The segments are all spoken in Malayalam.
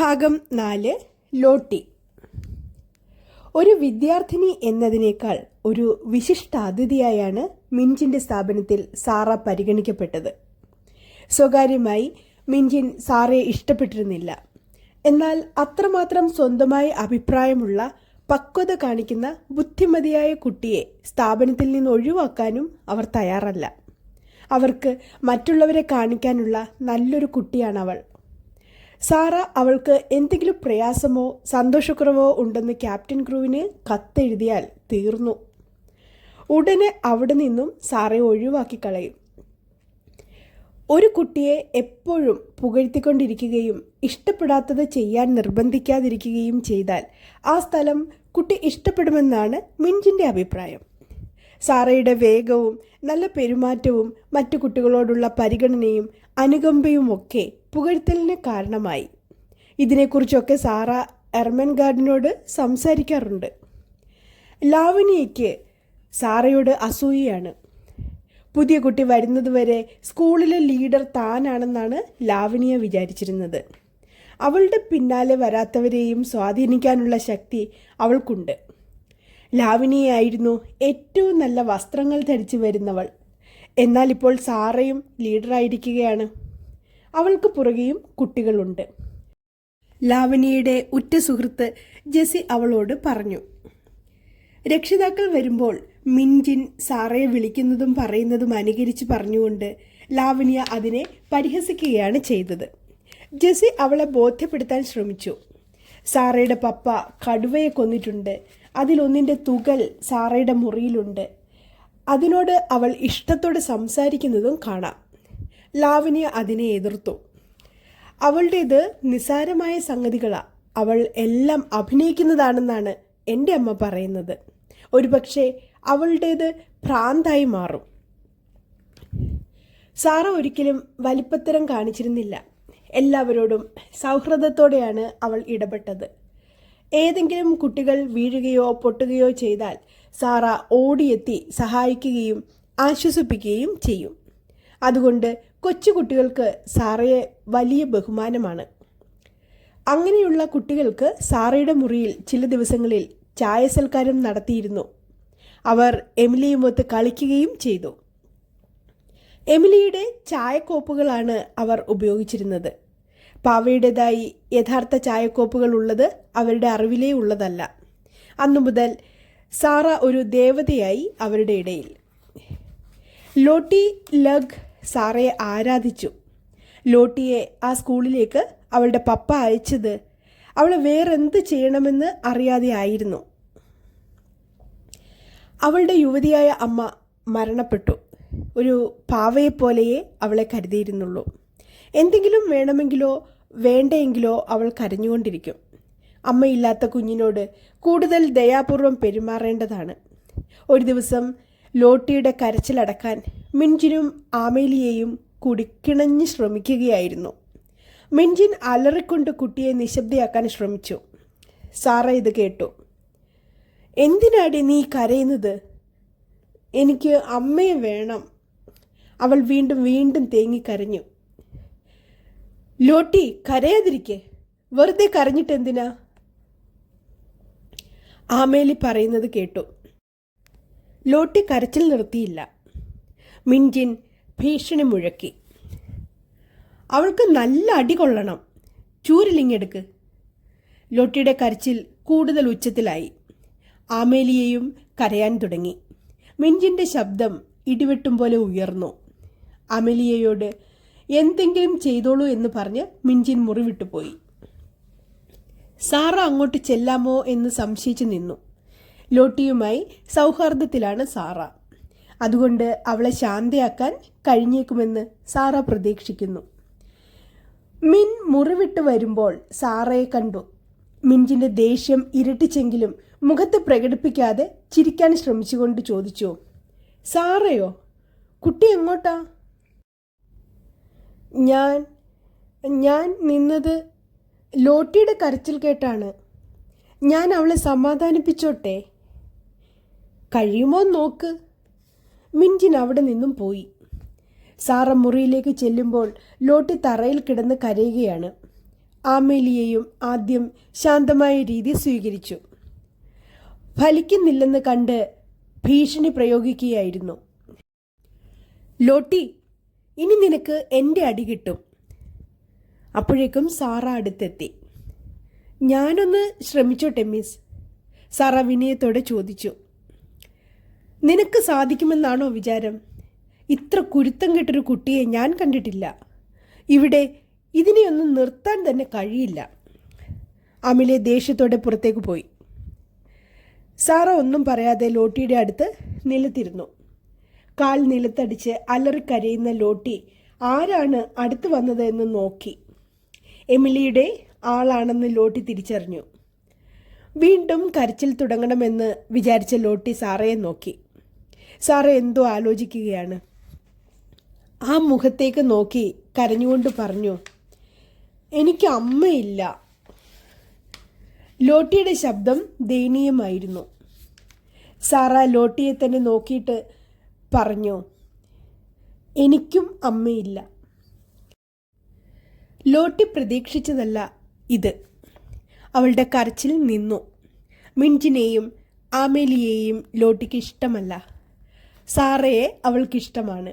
ഭാഗം നാല് ലോട്ടി. ഒരു വിദ്യാർത്ഥിനി എന്നതിനേക്കാൾ ഒരു വിശിഷ്ടാതിഥിയായാണ് മിഞ്ചിന്റെ സ്ഥാപനത്തിൽ സാറ പരിഗണിക്കപ്പെട്ടത്. സ്വകാര്യമായി മിഞ്ചിൻ സാറയെ ഇഷ്ടപ്പെട്ടിരുന്നില്ല. എന്നാൽ അത്രമാത്രം സ്വന്തമായി അഭിപ്രായമുള്ള പക്വത കാണിക്കുന്ന ബുദ്ധിമതിയായ കുട്ടിയെ സ്ഥാപനത്തിൽ നിന്ന് ഒഴിവാക്കാനും അവർ തയ്യാറല്ല. അവർക്ക് മറ്റുള്ളവരെ കാണിക്കാനുള്ള നല്ലൊരു കുട്ടിയാണവൾ. സാറ അവൾക്ക് എന്തെങ്കിലും പ്രയാസമോ സന്തോഷക്കുറവോ ഉണ്ടെന്ന് ക്യാപ്റ്റൻ ക്രൂവിന് കത്തെഴുതിയാൽ തീർന്നു. ഉടനെ അവിടെ നിന്നും സാറയെ ഒഴിവാക്കി കളയും. ഒരു കുട്ടിയെ എപ്പോഴും പുകഴ്ത്തിക്കൊണ്ടിരിക്കുകയും ഇഷ്ടപ്പെടാത്തത് ചെയ്യാൻ നിർബന്ധിക്കാതിരിക്കുകയും ചെയ്താൽ ആ സ്ഥലം കുട്ടി ഇഷ്ടപ്പെടുമെന്നാണ് മിഞ്ചിന്റെ അഭിപ്രായം. സാറയുടെ വേഗവും നല്ല പെരുമാറ്റവും മറ്റു കുട്ടികളോടുള്ള പരിഗണനയും അനുകമ്പയും ഒക്കെ പുകഴ്ത്തലിന് കാരണമായി. ഇതിനെക്കുറിച്ചൊക്കെ സാറ എർമൻ ഗാർഡിനോട് സംസാരിക്കാറുണ്ട്. ലാവണിയയ്ക്ക് സാറയോട് അസൂയയാണ്. പുതിയ കുട്ടി വരുന്നതുവരെ സ്കൂളിലെ ലീഡർ താനാണെന്നാണ് ലാവണിയ വിചാരിച്ചിരുന്നത്. അവളുടെ പിന്നാലെ വരാത്തവരെയും സ്വാധീനിക്കാനുള്ള ശക്തി അവൾക്കുണ്ട്. ലാവണിയായിരുന്നു ഏറ്റവും നല്ല വസ്ത്രങ്ങൾ ധരിച്ചു വരുന്നവൾ. എന്നാൽ ഇപ്പോൾ സാറയും ലീഡറായിരിക്കുകയാണ്. അവൾക്ക് പുറകെയും കുട്ടികളുണ്ട്. ലാവണിയുടെ ഉറ്റ സുഹൃത്ത് ജെസി അവളോട് പറഞ്ഞു രക്ഷിതാക്കൾ വരുമ്പോൾ മിൻജിൻ സാറയെ വിളിക്കുന്നതും പറയുന്നതും അനുകരിച്ച് പറഞ്ഞുകൊണ്ട് ലാവനിയ അതിനെ പരിഹസിക്കുകയാണ് ചെയ്തത്. ജെസി അവളെ ബോധ്യപ്പെടുത്താൻ ശ്രമിച്ചു. സാറയുടെ പപ്പ കടുവയെ കൊന്നിട്ടുണ്ട്. അതിലൊന്നിന്റെ തുകൽ സാറയുടെ മുറിയിലുണ്ട്. അതിനോട് അവൾ ഇഷ്ടത്തോടെ സംസാരിക്കുന്നതും കാണാം. ലാവണ്യ അതിനെ എതിർത്തു. അവളുടേത് നിസാരമായ സംഗതികളാണ് അവൾ എല്ലാം അഭിനയിക്കുന്നതാണെന്നാണ് എന്റെ അമ്മ പറയുന്നത്. ഒരുപക്ഷെ അവളുടേത് ഭ്രാന്തായി മാറും. സാറ ഒരിക്കലും വലിപ്പത്തരം കാണിച്ചിരുന്നില്ല. എല്ലാവരോടും സൗഹൃദത്തോടെയാണ് അവൾ ഇടപെട്ടത്. ഏതെങ്കിലും കുട്ടികൾ വീഴുകയോ പൊട്ടുകയോ ചെയ്താൽ സാറ ഓടിയെത്തി സഹായിക്കുകയും ആശ്വസിപ്പിക്കുകയും ചെയ്യും. അതുകൊണ്ട് കൊച്ചുകുട്ടികൾക്ക് സാറയെ വലിയ ബഹുമാനമാണ്. അങ്ങനെയുള്ള കുട്ടികൾക്ക് സാറയുടെ മുറിയിൽ ചില ദിവസങ്ങളിൽ ചായ സൽക്കാരം നടത്തിയിരുന്നു. അവർ എമിലിയുമൊത്ത് കളിക്കുകയും ചെയ്തു. എമിലിയുടെ ചായക്കോപ്പുകളാണ് അവർ ഉപയോഗിച്ചിരുന്നത്. പാവയുടേതായി യഥാർത്ഥ ചായക്കോപ്പുകൾ ഉള്ളത് അവരുടെ അറിവിലേ ഉള്ളതല്ല. അന്നു മുതൽ സാറ ഒരു ദേവതയായി അവരുടെ ഇടയിൽ. ലോട്ടി ലഗ് സാറയെ ആരാധിച്ചു. ലോട്ടിയെ ആ സ്കൂളിലേക്ക് അവളുടെ പപ്പ അയച്ചത് അവൾ വേറെന്ത് ചെയ്യണമെന്ന് അറിയാതെ ആയിരുന്നു. അവളുടെ യുവതിയായ അമ്മ മരണപ്പെട്ടു. ഒരു പാവയെപ്പോലെയേ അവളെ കരുതിയിരുന്നുള്ളൂ. എന്തെങ്കിലും വേണമെങ്കിലോ വേണ്ടെങ്കിലോ അവൾ കരഞ്ഞുകൊണ്ടിരിക്കും. അമ്മയില്ലാത്ത കുഞ്ഞിനോട് കൂടുതൽ ദയാപൂർവം പെരുമാറേണ്ടതാണ്. ഒരു ദിവസം ലോട്ടിയുടെ കരച്ചിലടക്കാൻ മിഞ്ചിനും ആമേലിയെയും കൂടി കിണഞ്ഞ് ശ്രമിക്കുകയായിരുന്നു. മിൻജിൻ അലറിക്കൊണ്ട് കുട്ടിയെ നിശബ്ദയാക്കാൻ ശ്രമിച്ചു. സാറ ഇത് കേട്ടു. എന്തിനാടി നീ കരയുന്നത്? എനിക്ക് അമ്മയെ വേണം. അവൾ വീണ്ടും വീണ്ടും തേങ്ങിക്കരഞ്ഞു ലോട്ടി കരയാതിരിക്കെ. വെറുതെ കരഞ്ഞിട്ടെന്തിനാ? ആമേലി പറയുന്നത് കേട്ടു. ലോട്ടി കരച്ചിൽ നിർത്തിയില്ല. മിൻജിൻ ഭീഷണി മുഴക്കി. അവൾക്ക് നല്ല അടി കൊള്ളണം. ചൂരിലിങ്ങെടുക്ക്. ലോട്ടിയുടെ കരച്ചിൽ കൂടുതൽ ഉച്ചത്തിലായി. ആമേലിയെയും കരയാൻ തുടങ്ങി. മിഞ്ചിന്റെ ശബ്ദം ഇടിവെട്ടും പോലെ ഉയർന്നു. അമലിയയോട് എന്തെങ്കിലും ചെയ്തോളൂ എന്ന് പറഞ്ഞ് മിൻജിൻ മുറിവിട്ടുപോയി. സാറ അങ്ങോട്ട് ചെല്ലാമോ എന്ന് സംശയിച്ചു നിന്നു. ലോട്ടിയുമായി സൗഹാർദ്ദത്തിലാണ് സാറ. അതുകൊണ്ട് അവളെ ശാന്തയാക്കാൻ കഴിഞ്ഞേക്കുമെന്ന് സാറ പ്രതീക്ഷിക്കുന്നു. മിൻ മുറിവിട്ട് വരുമ്പോൾ സാറയെ കണ്ടു. മിൻജിന്റെ ദേഷ്യം ഇരട്ടിച്ചെങ്കിലും മുഖത്ത് പ്രകടിപ്പിക്കാതെ ചിരിക്കാൻ ശ്രമിച്ചുകൊണ്ട് ചോദിച്ചു സാറയോ കുട്ടി എങ്ങോട്ടാ? ഞാൻ ഞാൻ നിന്നത് ലോട്ടിയുടെ കരച്ചിൽ കേട്ടാണ്. ഞാൻ അവളെ സമാധാനിപ്പിച്ചോട്ടെ? കഴിയുമോ നോക്ക്. മിഞ്ചിൻ അവിടെ നിന്നും പോയി. സാറ മുറിയിലേക്ക് ചെല്ലുമ്പോൾ ലോട്ടി തറയിൽ കിടന്ന് കരയുകയാണ്. ആമേലിയെയും ആദ്യം ശാന്തമായ രീതി സ്വീകരിച്ചു. ഫലിക്കുന്നില്ലെന്ന് കണ്ട് ഭീഷണി പ്രയോഗിക്കുകയായിരുന്നു. ലോട്ടി ഇനി നിനക്ക് എന്റെ അടി കിട്ടും. അപ്പോഴേക്കും സാറ അടുത്തെത്തി. ഞാനൊന്ന് ശ്രമിച്ചോട്ടെ മിസ്. സാറ വിനയത്തോടെ ചോദിച്ചു. നിനക്ക് സാധിക്കുമെന്നാണോ വിചാരം? ഇത്ര കുരുത്തം കെട്ടൊരു കുട്ടിയെ ഞാൻ കണ്ടിട്ടില്ല. ഇവിടെ ഇതിനെയൊന്നും നിർത്താൻ തന്നെ കഴിയില്ല. അമിലെ ദേഷ്യത്തോടെ പുറത്തേക്ക് പോയി. സാറ ഒന്നും പറയാതെ ലോട്ടിയുടെ അടുത്ത് നിലത്തിരുന്നു. കാൽ നിലത്തടിച്ച് അലറിക്കരയുന്ന ലോട്ടി ആരാണ് അടുത്ത് വന്നത് എന്ന് നോക്കി. എമിലിയുടെ ആളാണെന്ന് ലോട്ടി തിരിച്ചറിഞ്ഞു. വീണ്ടും കരച്ചിൽ തുടങ്ങണമെന്ന് വിചാരിച്ച ലോട്ടി സാറയെ നോക്കി. സാറ എന്തോ ആലോചിക്കുകയാണ്. ആ മുഖത്തേക്ക് നോക്കി കരഞ്ഞുകൊണ്ട് പറഞ്ഞു എനിക്ക് അമ്മയില്ല. ലോട്ടിയുടെ ശബ്ദം ദയനീയമായിരുന്നു. സാറ ലോട്ടിയെ തന്നെ നോക്കിയിട്ട് പറഞ്ഞു എനിക്കും അമ്മയില്ല. ലോട്ടി പ്രതീക്ഷിച്ചതല്ല ഇത്. അവളുടെ കരച്ചിൽ നിന്നു. മിഞ്ചിനെയും ആമേലിയെയും ലോട്ടിക്ക് ഇഷ്ടമല്ല. സാറയെ അവൾക്കിഷ്ടമാണ്.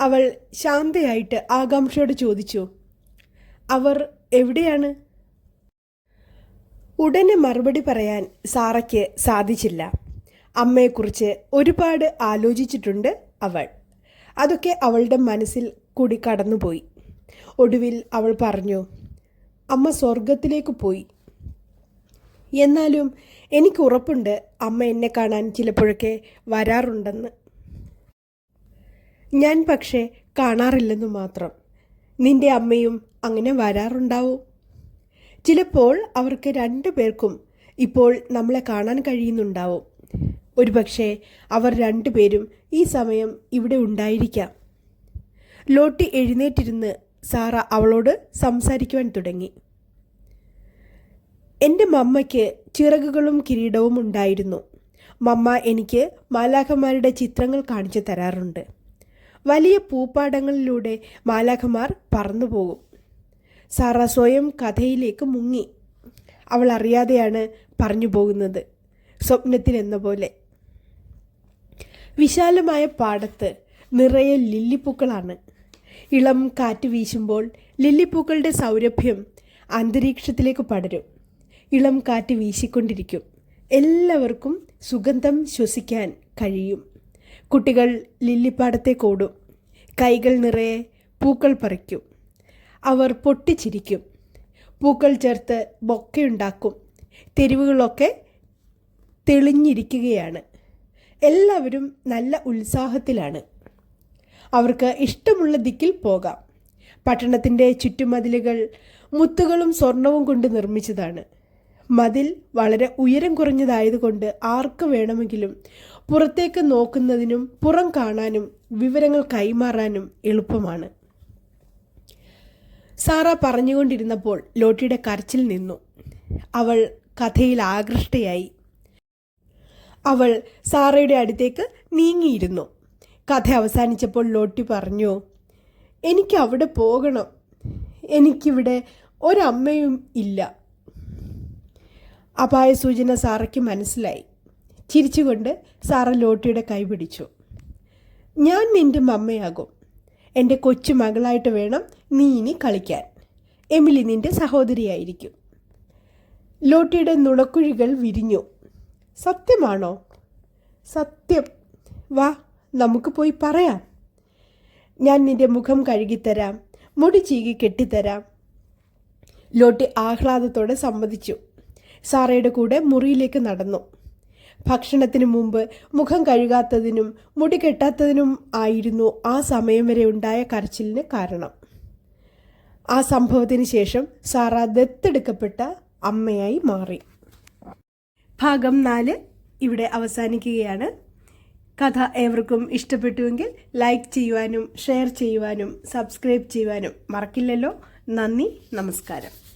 അവൾ ശാന്തയായിട്ട് ആകാംക്ഷയോട് ചോദിച്ചു അവർ എവിടെയാണ്? ഉടനെ മറുപടി പറയാൻ സാറയ്ക്ക് സാധിച്ചില്ല. അമ്മയെക്കുറിച്ച് ഒരുപാട് ആലോചിച്ചിട്ടുണ്ട് അവൾ. അതൊക്കെ അവളുടെ മനസ്സിൽ കൂടി കടന്നുപോയി. ഒടുവിൽ അവൾ പറഞ്ഞു അമ്മ സ്വർഗത്തിലേക്ക് പോയി. എന്നാലും എനിക്ക് ഉറപ്പുണ്ട് അമ്മ എന്നെ കാണാൻ ചിലപ്പോഴൊക്കെ വരാറുണ്ടെന്ന്. ഞാൻ പക്ഷേ കാണാറില്ലെന്ന് മാത്രം. നിന്റെ അമ്മയും അങ്ങനെ വരാറുണ്ടാവും. ചിലപ്പോൾ അവർക്ക് രണ്ടു പേർക്കും ഇപ്പോൾ നമ്മളെ കാണാൻ കഴിയുന്നുണ്ടാവും. ഒരുപക്ഷെ അവർ രണ്ടുപേരും ഈ സമയം ഇവിടെ ഉണ്ടായിരിക്കാം. ലോട്ടി എഴുന്നേറ്റിരുന്ന് സാറ അവളോട് സംസാരിക്കുവാൻ തുടങ്ങി. എന്റെ മമ്മയ്ക്ക് ചിറകുകളും കിരീടവും ഉണ്ടായിരുന്നു. മമ്മ എനിക്ക് മാലാഖമാരുടെ ചിത്രങ്ങൾ കാണിച്ചു തരാറുണ്ട്. വലിയ പൂപ്പാടങ്ങളിലൂടെ മാലാഖമാർ പറന്നു പോകും സാറ സ്വയം കഥയിലേക്ക് മുങ്ങി. അവൾ അറിയാതെയാണ് പറഞ്ഞു പോകുന്നത് സ്വപ്നത്തിൽ എന്ന പോലെ വിശാലമായ പാടത്ത് നിറയെ ലില്ലിപ്പൂക്കളാണ്. ഇളം കാറ്റ് വീശുമ്പോൾ ലില്ലിപ്പൂക്കളുടെ സൗരഭ്യം അന്തരീക്ഷത്തിലേക്ക് പടരും. ഇളം കാറ്റ് വീശിക്കൊണ്ടിരിക്കും. എല്ലാവർക്കും സുഗന്ധം ശ്വസിക്കാൻ കഴിയും. കുട്ടികൾ ലില്ലിപ്പാടത്തേക്ക് ഓടും കൈകൾ നിറയെ പൂക്കൾ പറിക്കും. അവർ പൊട്ടിച്ചിരിക്കും. പൂക്കൾ ചേർത്ത് ബൊക്കയുണ്ടാക്കും. തെരുവുകളൊക്കെ തെളിഞ്ഞിരിക്കുകയാണ്. എല്ലാവരും നല്ല ഉത്സാഹത്തിലാണ്. അവർക്ക് ഇഷ്ടമുള്ള ദിക്കിൽ പോകാം. പട്ടണത്തിന്റെ ചുറ്റുമതിലുകൾ മുത്തുകളും സ്വർണവും കൊണ്ട് നിർമ്മിച്ചതാണ്. മതിൽ വളരെ ഉയരം കുറഞ്ഞതായതുകൊണ്ട് ആർക്ക് വേണമെങ്കിലും പുറത്തേക്ക് നോക്കുന്നതിനും പുറം കാണാനും വിവരങ്ങൾ കൈമാറാനും എളുപ്പമാണ്. സാറ പറഞ്ഞുകൊണ്ടിരുന്നപ്പോൾ ലോട്ടിയുടെ കരച്ചിൽ നിന്നു. അവൾ കഥയിൽ ആകൃഷ്ടയായി. അവൾ സാറയുടെ അടുത്തേക്ക് നീങ്ങിയിരുന്നു. കഥ അവസാനിച്ചപ്പോൾ ലോട്ടി പറഞ്ഞു എനിക്ക് അവിടെ പോകണം. എനിക്കിവിടെ ഒരമ്മയും ഇല്ല. അപായ സൂചന സാറയ്ക്ക് മനസ്സിലായി. ചിരിച്ചുകൊണ്ട് സാറ ലോട്ടിയുടെ കൈ പിടിച്ചു. ഞാൻ നിന്റെ മമ്മയാകും. എന്റെ കൊച്ചു മകളായിട്ട് വേണം നീ ഇനി കളിക്കാൻ. എമിലി നിന്റെ സഹോദരിയായിരിക്കും. ലോട്ടിയുടെ നുണക്കുഴികൾ വിരിഞ്ഞു. സത്യമാണോ? സത്യം. വാ നമുക്ക് പോയി പറയാം. ഞാൻ നിന്റെ മുഖം കഴുകിത്തരാം. മുടി ചീകി കെട്ടിത്തരാം. ലോട്ടി ആഹ്ലാദത്തോടെ സമ്മതിച്ചു. സാറയുടെ കൂടെ മുറിയിലേക്ക് നടന്നു. ഭക്ഷണത്തിന് മുമ്പ് മുഖം കഴുകാത്തതിനും മുടി കെട്ടാത്തതിനും ആയിരുന്നു ആ സമയം വരെ ഉണ്ടായ കരച്ചിലിന് കാരണം. ആ സംഭവത്തിന് ശേഷം സാറ ദത്തെടുക്കപ്പെട്ട അമ്മയായി മാറി. ഭാഗം നാല് ഇവിടെ അവസാനിക്കുകയാണ്. കഥ ഏവർക്കും ഇഷ്ടപ്പെട്ടുവെങ്കിൽ ലൈക്ക് ചെയ്യുവാനും ഷെയർ ചെയ്യുവാനും സബ്സ്ക്രൈബ് ചെയ്യുവാനും മറക്കില്ലല്ലോ. നന്ദി നമസ്കാരം.